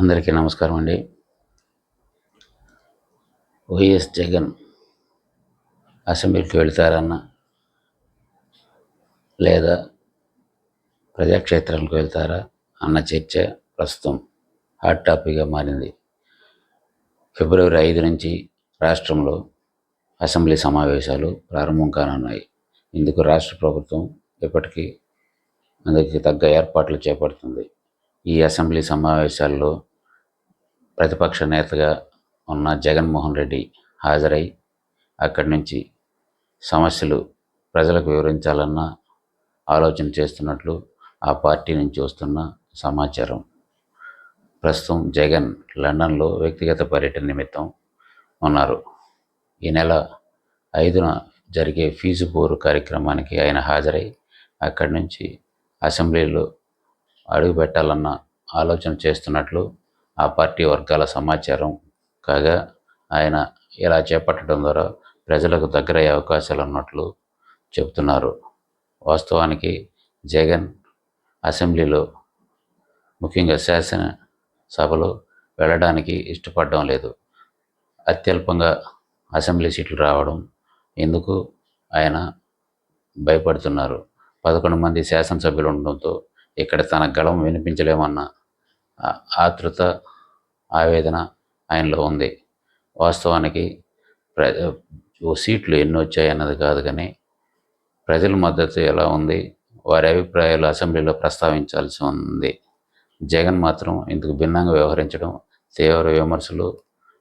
అందరికీ నమస్కారం అండి. వైఎస్ జగన్ అసెంబ్లీకి వెళ్తారన్నా లేదా ప్రజాక్షేత్రాలకు వెళ్తారా అన్న చర్చ ప్రస్తుతం హాట్ టాపిక్గా మారింది. ఫిబ్రవరి ఐదు నుంచి రాష్ట్రంలో అసెంబ్లీ సమావేశాలు ప్రారంభం కానున్నాయి. ఇందుకు రాష్ట్ర ప్రభుత్వం ఇప్పటికీ అందుకు తగ్గ ఏర్పాట్లు చేపడుతుంది. ఈ అసెంబ్లీ సమావేశాల్లో ప్రతిపక్ష నేతగా ఉన్న జగన్మోహన్ రెడ్డి హాజరై అక్కడి నుంచి సమస్యలు ప్రజలకు వివరించాలన్న ఆలోచన చేస్తున్నట్లు ఆ పార్టీ నుంచి వస్తున్న సమాచారం. ప్రస్తుతం జగన్ లండన్లో వ్యక్తిగత పర్యటన నిమిత్తం ఉన్నారు. ఈ నెల ఐదున జరిగే ఫీజు పోరు కార్యక్రమానికి ఆయన హాజరై అక్కడి నుంచి అసెంబ్లీలో అడుగు పెట్టాలన్న ఆలోచన చేస్తున్నట్లు ఆ పార్టీ వర్గాల సమాచారం కాగా ఆయన ఇలా చేపట్టడం ద్వారా ప్రజలకు దగ్గరయ్యే అవకాశాలు ఉన్నట్లు చెబుతున్నారు. వాస్తవానికి జగన్ అసెంబ్లీలో ముఖ్యంగా శాసన సభలో వెళ్ళడానికి ఇష్టపడడం లేదు. అత్యల్పంగా అసెంబ్లీ సీట్లు రావడం ఎందుకు ఆయన భయపడుతున్నారు. పదకొండు మంది శాసనసభ్యులు ఉండడంతో ఇక్కడ తన గళం వినిపించలేమన్న ఆతృత ఆవేదన ఆయనలో ఉంది. వాస్తవానికి ప్ర సీట్లు ఎన్ని వచ్చాయన్నది కాదు కానీ ప్రజల మద్దతు ఎలా ఉంది? వారి అభిప్రాయాలు అసెంబ్లీలో ప్రస్తావించాల్సి ఉంది. జగన్ మాత్రం ఇందుకు భిన్నంగా వ్యవహరించడం తీవ్ర విమర్శలు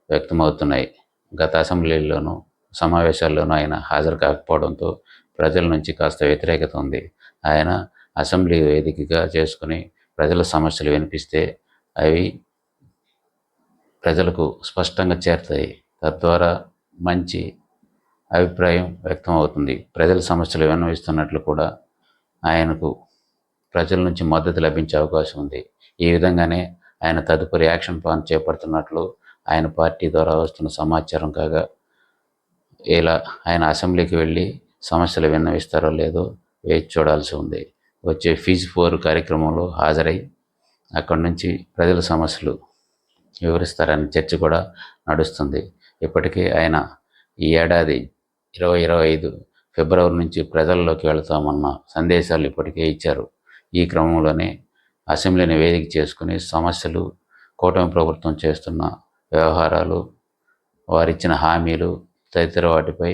వ్యక్తమవుతున్నాయి. గత అసెంబ్లీలోనూ సమావేశాల్లోనూ ఆయన హాజరు కాకపోవడంతో ప్రజల నుంచి కాస్త వ్యతిరేకత ఉంది. ఆయన అసెంబ్లీ వేదికగా చేసుకుని ప్రజల సమస్యలు వినిపిస్తే అవి ప్రజలకు స్పష్టంగా చేరుతాయి. తద్వారా మంచి అభిప్రాయం వ్యక్తం అవుతుంది ప్రజల సమస్యలు విన్నవిస్తున్నట్లు కూడా ఆయనకు ప్రజల నుంచి మద్దతు లభించే అవకాశం ఉంది. ఈ విధంగానే ఆయన తదుపరి యాక్షన్ ప్లాన్ చేపడుతున్నట్లు ఆయన పార్టీ ద్వారా వస్తున్న సమాచారం కాగా ఇలా ఆయన అసెంబ్లీకి వెళ్ళి సమస్యలు విన్నవిస్తారో లేదో వేచి చూడాల్సి ఉంది. వచ్చే ఫీజు ఫోర్ కార్యక్రమంలో హాజరై అక్కడి నుంచి ప్రజల సమస్యలు వివరిస్తారని చర్చ కూడా నడుస్తుంది. ఇప్పటికే ఆయన ఈ ఏడాది ఇరవై ఇరవై ఐదు ఫిబ్రవరి నుంచి ప్రజల్లోకి వెళతామన్న సందేశాలు ఇప్పటికే ఇచ్చారు. ఈ క్రమంలోనే అసెంబ్లీని వేదిక చేసుకుని సమస్యలు కూటమి ప్రభుత్వం చేస్తున్న వ్యవహారాలు వారిచ్చిన హామీలు తదితర వాటిపై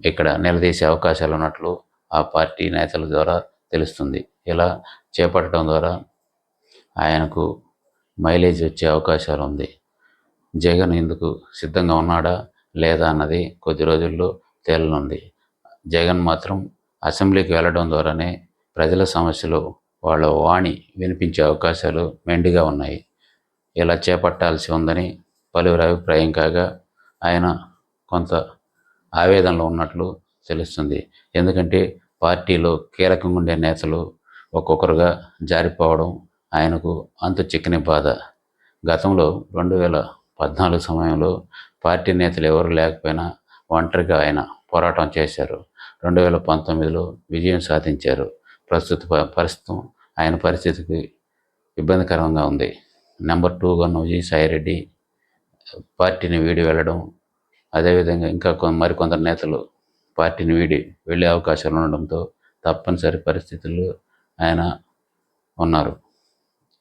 ఇక్కడ నిలదీసే అవకాశాలు ఉన్నట్లు ఆ పార్టీ నేతల ద్వారా తెలుస్తుంది. ఇలా చేపట్టడం ద్వారా ఆయనకు మైలేజ్ వచ్చే అవకాశాలు ఉంది. జగన్ ఇందుకు సిద్ధంగా ఉన్నాడా లేదా అన్నది కొద్ది రోజుల్లో తేలనుంది. జగన్ మాత్రం అసెంబ్లీకి వెళ్ళడం ద్వారానే ప్రజల సమస్యలు వాళ్ళ వాణి వినిపించే అవకాశాలు మెండుగా ఉన్నాయి. ఇలా చేపట్టాల్సి ఉందని పలువురి అభిప్రాయం కాగా ఆయన కొంత ఆవేదనలో ఉన్నట్లు తెలుస్తుంది ఎందుకంటే పార్టీలో కీలకంగా ఉండే నేతలు ఒక్కొక్కరుగా జారిపోవడం ఆయనకు అంతు చిక్కని బాధ. గతంలో రెండు వేల పద్నాలుగు సమయంలో పార్టీ నేతలు ఎవరు లేకపోయినా ఒంటరిగా ఆయన పోరాటం చేశారు. రెండు వేల పంతొమ్మిదిలో విజయం సాధించారు. ప్రస్తుత ప్రస్తుతం ఆయన పరిస్థితికి ఇబ్బందికరంగా ఉంది. నెంబర్ టూగా ఉన్న విజయసాయిరెడ్డి పార్టీని వీడి వెళ్ళడం అదేవిధంగా ఇంకా కొ మరికొందరు నేతలు పార్టీని వీడి వెళ్ళే అవకాశాలు ఉండడంతో తప్పనిసరి పరిస్థితుల్లో ఆయన ఉన్నారు.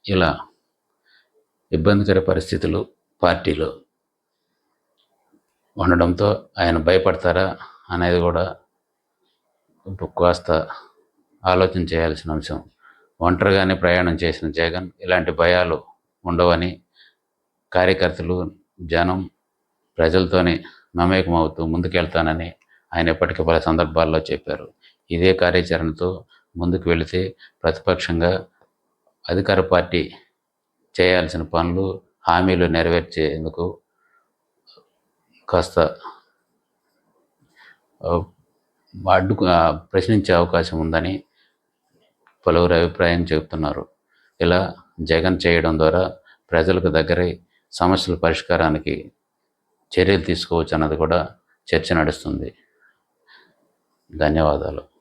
ఇలా ఇబ్బందికర పరిస్థితులు పార్టీలో ఉండడంతో ఆయన భయపడతారా అనేది కూడా కాస్త ఆలోచన చేయాల్సిన అంశం. ఒంటరిగానే ప్రయాణం చేసిన జగన్ ఇలాంటి భయాలు ఉండవని కార్యకర్తలు జనం ప్రజలతోనే మమేకమవుతూ ముందుకెళ్తానని ఆయన ఇప్పటికే పలు సందర్భాల్లో చెప్పారు. ఇదే కార్యాచరణతో ముందుకు వెళితే ప్రతిపక్షంగా అధికార పార్టీ చేయాల్సిన పనులు హామీలు నెరవేర్చేందుకు కాస్త అడ్డుకు ప్రశ్నించే అవకాశం ఉందని పలువురు అభిప్రాయం చెబుతున్నారు. ఇలా జగన్ చేయడం ద్వారా ప్రజలకు దగ్గరై సమస్యల పరిష్కారానికి చర్యలు తీసుకోవచ్చు అన్నది కూడా చర్చ నడుస్తుంది. ధన్యవాదాలు.